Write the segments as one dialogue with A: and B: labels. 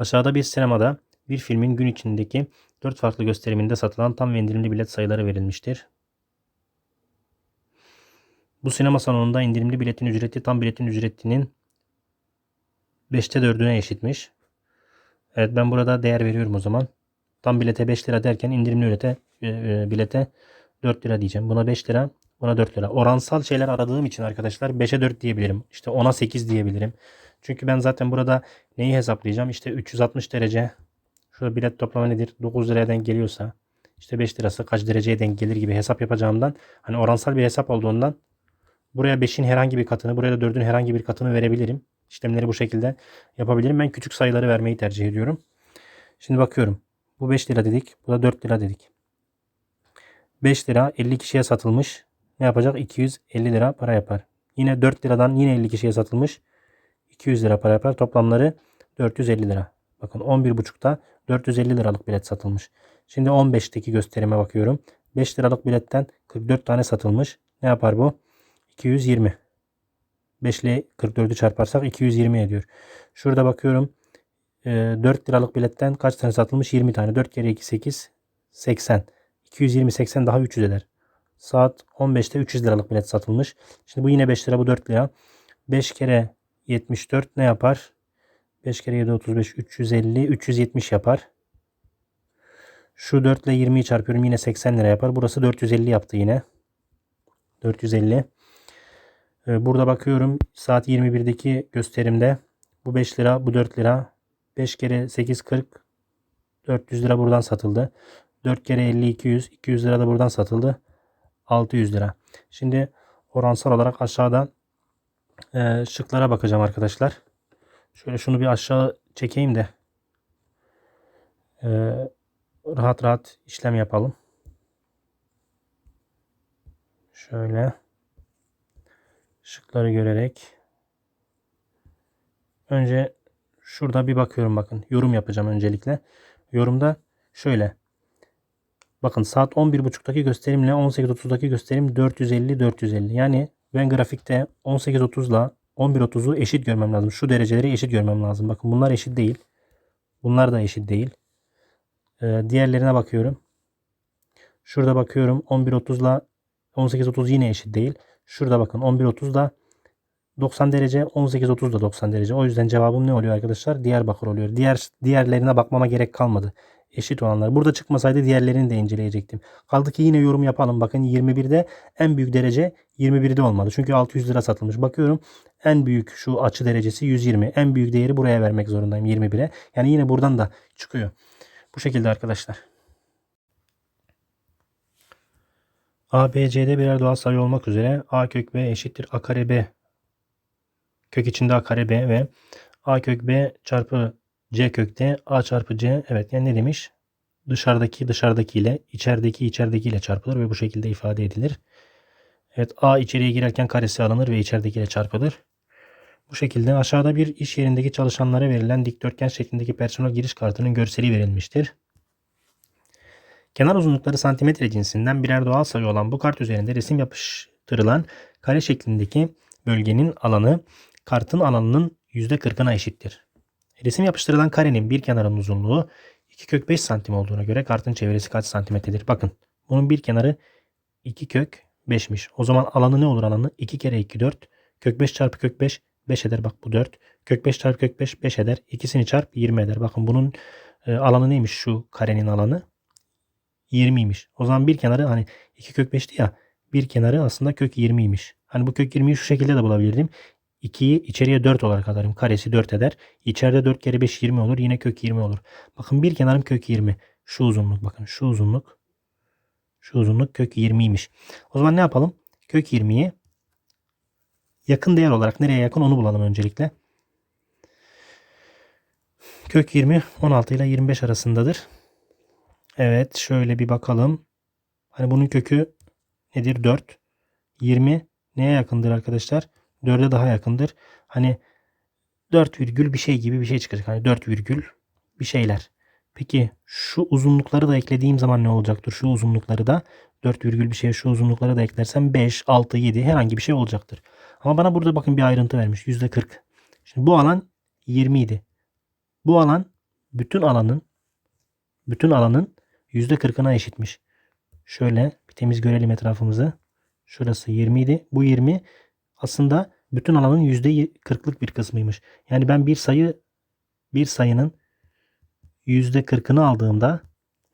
A: Aşağıda bir sinemada bir filmin gün içindeki 4 farklı gösteriminde satılan tam ve indirimli bilet sayıları verilmiştir. Bu sinema salonunda indirimli biletin ücreti tam biletin ücretinin 5'te 4'üne eşitmiş. Evet ben burada değer veriyorum o zaman. Tam bilete 5 lira derken indirimli bilete, e, e, bilete 4 lira diyeceğim. Buna 5 lira, buna 4 lira. Oransal şeyler aradığım için arkadaşlar 5'e 4 diyebilirim. İşte 10'a 8 diyebilirim. Çünkü ben zaten burada neyi hesaplayacağım? İşte 360 derece şu bilet toplama nedir? 9 liraya geliyorsa işte 5 lirası kaç dereceye denk gelir gibi hesap yapacağımdan hani oransal bir hesap olduğundan buraya 5'in herhangi bir katını buraya da 4'ün herhangi bir katını verebilirim. İşlemleri bu şekilde yapabilirim. Ben küçük sayıları vermeyi tercih ediyorum. Şimdi bakıyorum. Bu 5 lira dedik. Bu da 4 lira dedik. 5 lira 50 kişiye satılmış. Ne yapacak? 250 lira para yapar. Yine 4 liradan yine 50 kişiye satılmış. 200 lira para yapar. Toplamları 450 lira. Bakın 11.5'ta 450 liralık bilet satılmış. Şimdi 15'teki gösterime bakıyorum. 5 liralık biletten 44 tane satılmış. Ne yapar bu? 220. 5 ile 44'ü çarparsak 220 ediyor. Şurada bakıyorum. e, 4 liralık biletten kaç tane satılmış? 20 tane. 4 kere 2 8 80. 220 80 daha 300 eder. Saat 15'te 300 liralık bilet satılmış. Şimdi bu yine 5 lira bu 4 lira. 5 kere 74 ne yapar? 5 kere 7 35 350 370 yapar. Şu 4 ile 20'yi çarpıyorum yine 80 lira yapar. Burası 450 yaptı yine. 450. Ee, Burada bakıyorum saat 21'deki gösterimde bu 5 lira bu 4 lira 5 kere 8 40 400 lira buradan satıldı. 4 kere 50 200 200 lira da buradan satıldı. 600 lira. Şimdi oransal olarak aşağıda e, şıklara bakacağım arkadaşlar. Şöyle şunu bir aşağı çekeyim de e, rahat rahat işlem yapalım. Şöyle şıkları görerek önce şurada bir bakıyorum bakın. Yorum yapacağım öncelikle. Yorumda şöyle. Bakın saat 11.30'daki gösterimle 18.30'daki gösterim 450 450. Yani ben grafikte 18.30 ile 11.30'u eşit görmem lazım. Şu dereceleri eşit görmem lazım. Bakın bunlar eşit değil. Bunlar da eşit değil. Ee, diğerlerine bakıyorum. Şurada bakıyorum 11.30 ile 18.30 yine eşit değil. Şurada bakın 11.30 da 90 derece 18.30 da 90 derece. O yüzden cevabım ne oluyor arkadaşlar? Diyarbakır oluyor. Diğer diğerlerine bakmama gerek kalmadı. Eşit olanlar. Burada çıkmasaydı diğerlerini de inceleyecektim. Kaldı ki yine yorum yapalım. Bakın 21'de en büyük derece 21'de olmalı. Çünkü 600 lira satılmış. Bakıyorum en büyük şu açı derecesi 120. En büyük değeri buraya vermek zorundayım 21'e. Yani yine buradan da çıkıyor. Bu şekilde arkadaşlar. A, B, C'de birer doğal sayı olmak üzere A kök B eşittir A kare B kök içinde A kare B ve A kök B çarpı C kökte A çarpı C evet yani ne demiş? Dışarıdaki dışarıdaki ile içerideki içerideki ile çarpılır ve bu şekilde ifade edilir. Evet A içeriye girerken karesi alınır ve içeridekiyle çarpılır. Bu şekilde aşağıda bir iş yerindeki çalışanlara verilen dikdörtgen şeklindeki personel giriş kartının görseli verilmiştir. Kenar uzunlukları santimetre cinsinden birer doğal sayı olan bu kart üzerinde resim yapıştırılan kare şeklindeki bölgenin alanı kartın alanının %40'ına eşittir. Resim yapıştırılan karenin bir kenarının uzunluğu 2 kök 5 santim olduğuna göre kartın çevresi kaç santimetredir? Bakın bunun bir kenarı 2 kök 5'miş. O zaman alanı ne olur alanı? 2 kere 2 4. Kök 5 çarpı kök 5 5 eder. Bak bu 4. Kök 5 çarpı kök 5 5 eder. İkisini çarp 20 eder. Bakın bunun e, alanı neymiş şu karenin alanı? 20'ymiş. O zaman bir kenarı hani 2 kök 5'ti ya. Bir kenarı aslında kök 20'ymiş. Hani bu kök 20'yi şu şekilde de bulabilirdim. 2'yi içeriye 4 olarak alırım. Karesi 4 eder. İçeride 4 kere 5 20 olur. Yine kök 20 olur. Bakın bir kenarım kök 20. Şu uzunluk bakın. Şu uzunluk. Şu uzunluk kök 20'ymiş. O zaman ne yapalım? Kök 20'yi yakın değer olarak nereye yakın onu bulalım öncelikle. Kök 20 16 ile 25 arasındadır. Evet şöyle bir bakalım. Hani bunun kökü nedir? 4. 20 neye yakındır arkadaşlar? 4'e daha yakındır. Hani 4 virgül bir şey gibi bir şey çıkacak. Hani 4 virgül bir şeyler. Peki şu uzunlukları da eklediğim zaman ne olacaktır? Şu uzunlukları da 4 virgül bir şey şu uzunlukları da eklersem 5, 6, 7 herhangi bir şey olacaktır. Ama bana burada bakın bir ayrıntı vermiş. %40. Şimdi bu alan 20 idi. Bu alan bütün alanın bütün alanın %40'ına eşitmiş. Şöyle bir temiz görelim etrafımızı. Şurası 20 idi. Bu 20 aslında bütün alanın %40'lık bir kısmıymış. Yani ben bir sayı bir sayının %40'ını aldığımda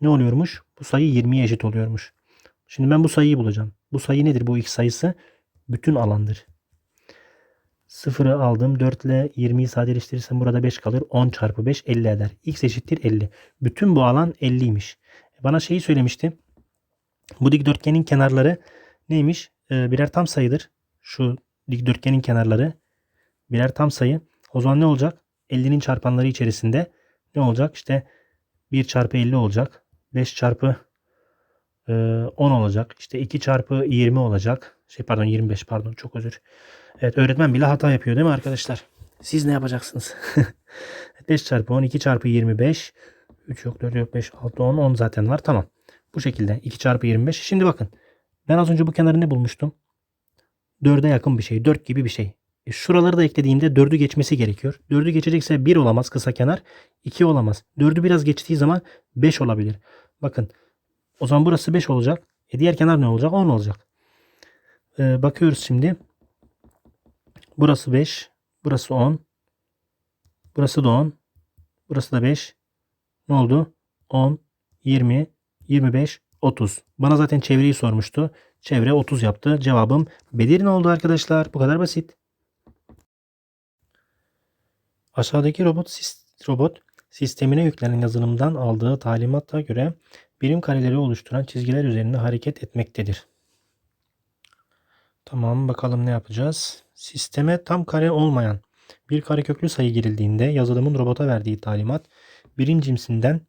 A: ne oluyormuş? Bu sayı 20'ye eşit oluyormuş. Şimdi ben bu sayıyı bulacağım. Bu sayı nedir? Bu x sayısı bütün alandır. Sıfırı aldım. 4 ile 20'yi sadeleştirirsem burada 5 kalır. 10 çarpı 5 50 eder. X eşittir 50. Bütün bu alan 50'ymiş. Bana şeyi söylemişti. Bu dikdörtgenin kenarları neymiş? Ee, birer tam sayıdır. Şu dikdörtgenin kenarları birer tam sayı. O zaman ne olacak? 50'nin çarpanları içerisinde ne olacak? İşte 1 çarpı 50 olacak. 5 çarpı e, 10 olacak. İşte 2 çarpı 20 olacak. Şey pardon 25 pardon çok özür. Evet öğretmen bile hata yapıyor değil mi arkadaşlar? Siz ne yapacaksınız? 5 çarpı 10 2 çarpı 25 3 yok 4 yok 5 6 10 10 zaten var tamam. Bu şekilde 2 çarpı 25. Şimdi bakın ben az önce bu kenarı ne bulmuştum? 4'e yakın bir şey. 4 gibi bir şey. E şuraları da eklediğimde 4'ü geçmesi gerekiyor. 4'ü geçecekse 1 olamaz kısa kenar. 2 olamaz. 4'ü biraz geçtiği zaman 5 olabilir. Bakın o zaman burası 5 olacak. E diğer kenar ne olacak? 10 olacak. Ee, bakıyoruz şimdi. Burası 5. Burası 10. Burası da 10. Burası da 5. Ne oldu? 10, 20, 25, 30. Bana zaten çevreyi sormuştu. Çevre 30 yaptı. Cevabım Bedir'in oldu arkadaşlar. Bu kadar basit. Aşağıdaki robot, robot sistemine yüklenen yazılımdan aldığı talimata göre birim kareleri oluşturan çizgiler üzerinde hareket etmektedir. Tamam bakalım ne yapacağız. Sisteme tam kare olmayan bir kareköklü sayı girildiğinde yazılımın robota verdiği talimat birincimsinden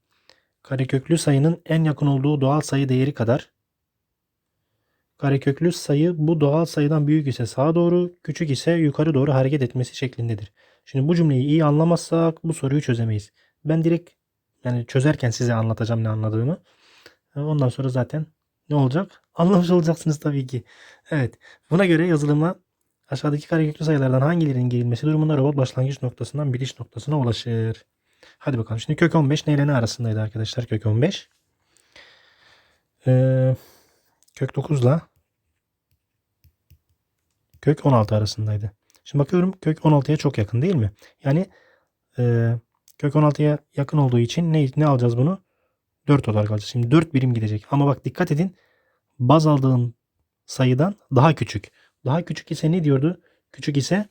A: kareköklü sayının en yakın olduğu doğal sayı değeri kadar kareköklü sayı bu doğal sayıdan büyük ise sağa doğru, küçük ise yukarı doğru hareket etmesi şeklindedir. Şimdi bu cümleyi iyi anlamazsak bu soruyu çözemeyiz. Ben direkt yani çözerken size anlatacağım ne anladığımı. Ondan sonra zaten ne olacak? Anlamış olacaksınız tabii ki. Evet. Buna göre yazılıma aşağıdaki kareköklü sayılardan hangilerinin girilmesi durumunda robot başlangıç noktasından bitiş noktasına ulaşır. Hadi bakalım. Şimdi kök 15 neyle ne arasındaydı arkadaşlar? Kök 15. Ee, kök 9 ile kök 16 arasındaydı. Şimdi bakıyorum kök 16'ya çok yakın değil mi? Yani e, kök 16'ya yakın olduğu için ne, ne alacağız bunu? 4 olarak alacağız. Şimdi 4 birim gidecek. Ama bak dikkat edin. Baz aldığım sayıdan daha küçük. Daha küçük ise ne diyordu? Küçük ise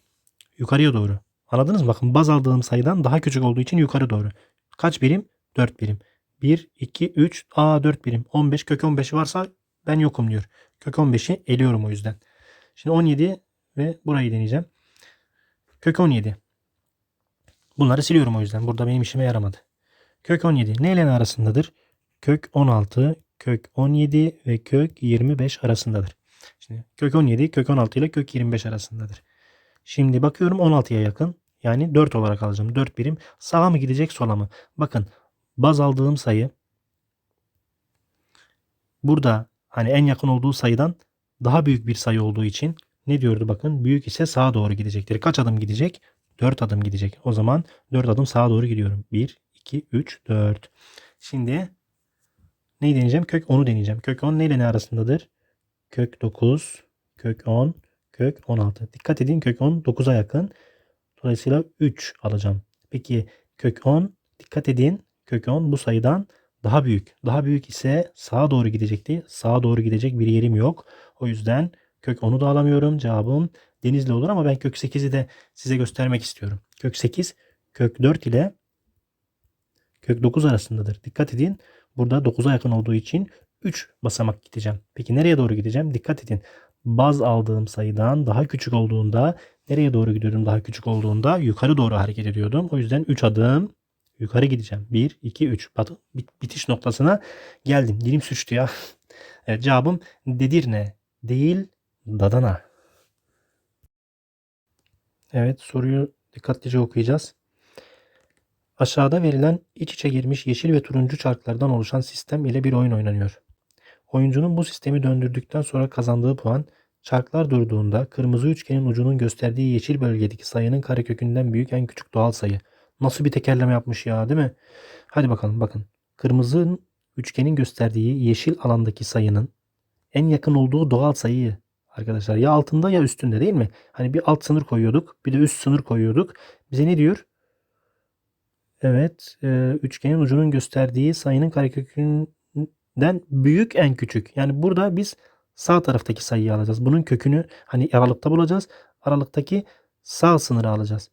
A: yukarıya doğru. Anladınız mı? Bakın baz aldığım sayıdan daha küçük olduğu için yukarı doğru. Kaç birim? 4 birim. 1, 2, 3, a 4 birim. 15, kök 15 varsa ben yokum diyor. Kök 15'i eliyorum o yüzden. Şimdi 17 ve burayı deneyeceğim. Kök 17. Bunları siliyorum o yüzden. Burada benim işime yaramadı. Kök 17 ne ile ne arasındadır? Kök 16, kök 17 ve kök 25 arasındadır. Şimdi kök 17 kök 16 ile kök 25 arasındadır. Şimdi bakıyorum 16'ya yakın. Yani 4 olarak alacağım. 4 birim. Sağa mı gidecek sola mı? Bakın baz aldığım sayı burada hani en yakın olduğu sayıdan daha büyük bir sayı olduğu için ne diyordu bakın büyük ise sağa doğru gidecektir. Kaç adım gidecek? 4 adım gidecek. O zaman 4 adım sağa doğru gidiyorum. 1, 2, 3, 4. Şimdi neyi deneyeceğim? Kök 10'u deneyeceğim. Kök 10 neyle ne arasındadır? Kök 9, kök 10, kök 16. Dikkat edin kök 10 9'a yakın. Dolayısıyla 3 alacağım. Peki kök 10 dikkat edin kök 10 bu sayıdan daha büyük. Daha büyük ise sağa doğru gidecekti. Sağa doğru gidecek bir yerim yok. O yüzden kök 10'u da alamıyorum. Cevabım denizli olur ama ben kök 8'i de size göstermek istiyorum. Kök 8 kök 4 ile kök 9 arasındadır. Dikkat edin. Burada 9'a yakın olduğu için 3 basamak gideceğim. Peki nereye doğru gideceğim? Dikkat edin. Baz aldığım sayıdan daha küçük olduğunda nereye doğru gidiyordum daha küçük olduğunda yukarı doğru hareket ediyordum. O yüzden 3 adım yukarı gideceğim. 1, 2, 3. Bitiş noktasına geldim. Dilim suçtu ya. Evet cevabım Dedirne değil Dadana. Evet soruyu dikkatlice okuyacağız. Aşağıda verilen iç içe girmiş yeşil ve turuncu çarklardan oluşan sistem ile bir oyun oynanıyor. Oyuncunun bu sistemi döndürdükten sonra kazandığı puan çarklar durduğunda kırmızı üçgenin ucunun gösterdiği yeşil bölgedeki sayının karekökünden büyük en küçük doğal sayı. Nasıl bir tekerleme yapmış ya değil mi? Hadi bakalım bakın. Kırmızı üçgenin gösterdiği yeşil alandaki sayının en yakın olduğu doğal sayıyı arkadaşlar ya altında ya üstünde değil mi? Hani bir alt sınır koyuyorduk bir de üst sınır koyuyorduk. Bize ne diyor? Evet, e, üçgenin ucunun gösterdiği sayının karekökünden büyük en küçük. Yani burada biz sağ taraftaki sayıyı alacağız. Bunun kökünü hani aralıkta bulacağız. Aralıktaki sağ sınırı alacağız.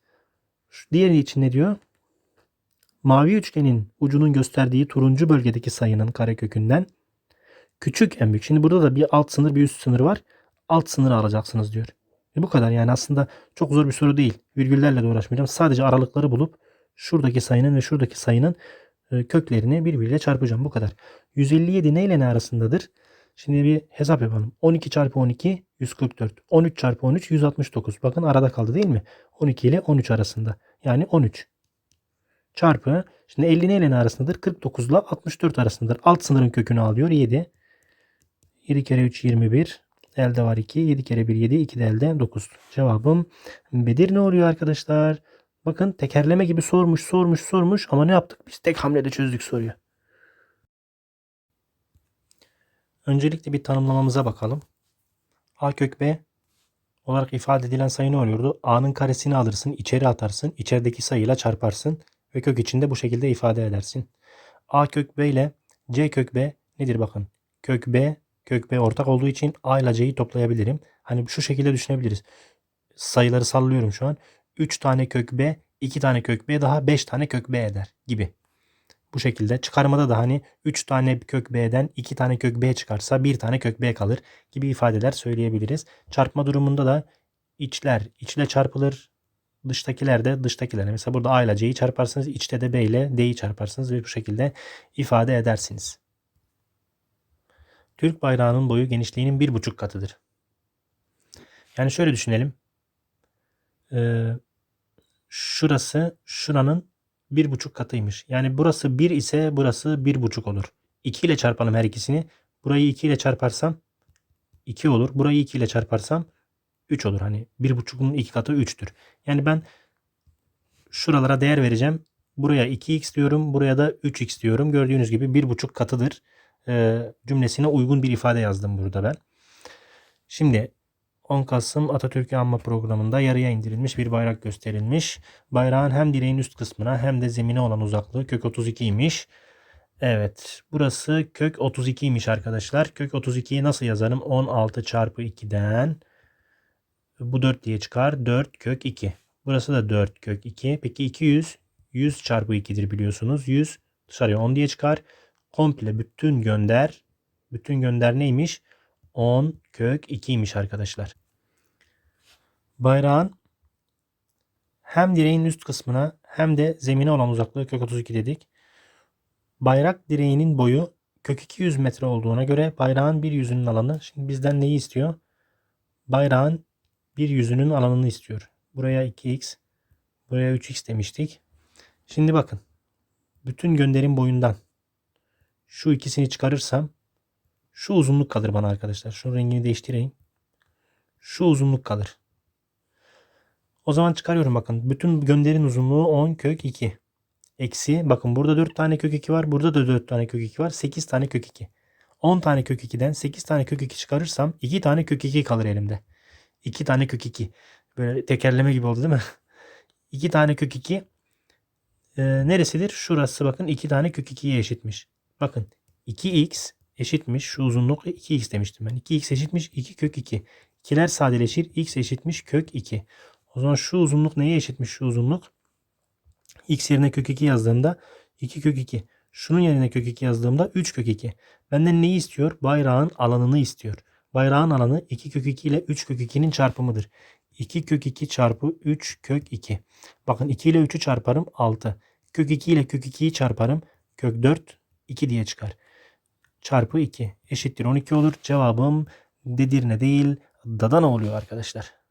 A: Şu diğeri için ne diyor? Mavi üçgenin ucunun gösterdiği turuncu bölgedeki sayının karekökünden küçük en büyük. Şimdi burada da bir alt sınır bir üst sınır var. Alt sınırı alacaksınız diyor. E bu kadar yani aslında çok zor bir soru değil. Virgüllerle de uğraşmayacağım. Sadece aralıkları bulup şuradaki sayının ve şuradaki sayının e, köklerini birbiriyle çarpacağım. Bu kadar. 157 ne ile ne arasındadır? Şimdi bir hesap yapalım. 12 çarpı 12 144. 13 çarpı 13 169. Bakın arada kaldı değil mi? 12 ile 13 arasında. Yani 13. Çarpı. Şimdi 50 ne ile ne arasındadır? 49 ile 64 arasındadır. Alt sınırın kökünü alıyor. 7. 7 kere 3 21. Elde var 2. 7 kere 1 7. 2 de elde 9. Cevabım Bedir ne oluyor arkadaşlar? Bakın tekerleme gibi sormuş sormuş sormuş ama ne yaptık? Biz tek hamlede çözdük soruyu. Öncelikle bir tanımlamamıza bakalım. A kök B olarak ifade edilen sayı ne oluyordu? A'nın karesini alırsın, içeri atarsın, içerideki sayıyla çarparsın ve kök içinde bu şekilde ifade edersin. A kök B ile C kök B nedir bakın? Kök B, kök B ortak olduğu için A ile C'yi toplayabilirim. Hani şu şekilde düşünebiliriz. Sayıları sallıyorum şu an. 3 tane kök B, 2 tane kök B daha 5 tane kök B eder gibi. Bu şekilde çıkarmada da hani 3 tane kök B'den 2 tane kök B çıkarsa 1 tane kök B kalır gibi ifadeler söyleyebiliriz. Çarpma durumunda da içler içle çarpılır. Dıştakiler de dıştakilerle. Mesela burada A ile C'yi çarparsınız. içte de B ile D'yi çarparsınız ve bu şekilde ifade edersiniz. Türk bayrağının boyu genişliğinin bir buçuk katıdır. Yani şöyle düşünelim. Ee, şurası şuranın bir buçuk katıymış. Yani burası 1 ise burası bir buçuk olur. 2 ile çarpalım her ikisini. Burayı 2 ile çarparsam 2 olur. Burayı 2 ile çarparsam 3 olur. Hani bir buçuğun 2 katı 3'tür. Yani ben şuralara değer vereceğim. Buraya 2x diyorum. Buraya da 3x diyorum. Gördüğünüz gibi bir buçuk katıdır. Ee, cümlesine uygun bir ifade yazdım burada ben. Şimdi 10 Kasım Atatürk'ü anma programında yarıya indirilmiş bir bayrak gösterilmiş. Bayrağın hem direğin üst kısmına hem de zemine olan uzaklığı kök 32'ymiş. Evet burası kök 32'ymiş arkadaşlar. Kök 32'yi nasıl yazarım? 16 çarpı 2'den bu 4 diye çıkar. 4 kök 2. Burası da 4 kök 2. Peki 200 100 çarpı 2'dir biliyorsunuz. 100 dışarıya 10 diye çıkar. Komple bütün gönder. Bütün gönder neymiş? 10 kök 2'ymiş arkadaşlar. Bayrağın hem direğin üst kısmına hem de zemine olan uzaklığı kök 32 dedik. Bayrak direğinin boyu kök 200 metre olduğuna göre bayrağın bir yüzünün alanı şimdi bizden neyi istiyor? Bayrağın bir yüzünün alanını istiyor. Buraya 2x, buraya 3x demiştik. Şimdi bakın. Bütün gönderim boyundan şu ikisini çıkarırsam şu uzunluk kalır bana arkadaşlar. Şunun rengini değiştireyim. Şu uzunluk kalır. O zaman çıkarıyorum bakın. Bütün gönderin uzunluğu 10 kök 2. Eksi bakın burada 4 tane kök 2 var. Burada da 4 tane kök 2 var. 8 tane kök 2. 10 tane kök 2'den 8 tane kök 2 çıkarırsam 2 tane kök 2 kalır elimde. 2 tane kök 2. Böyle tekerleme gibi oldu değil mi? 2 tane kök 2 e, neresidir? Şurası bakın 2 tane kök 2'ye eşitmiş. Bakın 2x eşitmiş şu uzunluk 2x demiştim ben. 2x eşitmiş 2 kök 2. İkiler sadeleşir. x eşitmiş kök 2. O zaman şu uzunluk neye eşitmiş şu uzunluk? x yerine kök 2 yazdığımda 2 kök 2. Şunun yerine kök 2 yazdığımda 3 kök 2. Benden neyi istiyor? Bayrağın alanını istiyor. Bayrağın alanı 2 kök 2 ile 3 kök 2'nin çarpımıdır. 2 kök 2 çarpı 3 kök 2. Bakın 2 ile 3'ü çarparım 6. Kök 2 ile kök 2'yi çarparım kök 4 2 diye çıkar. Çarpı 2 eşittir 12 olur. Cevabım Dedirne değil Dadana oluyor arkadaşlar.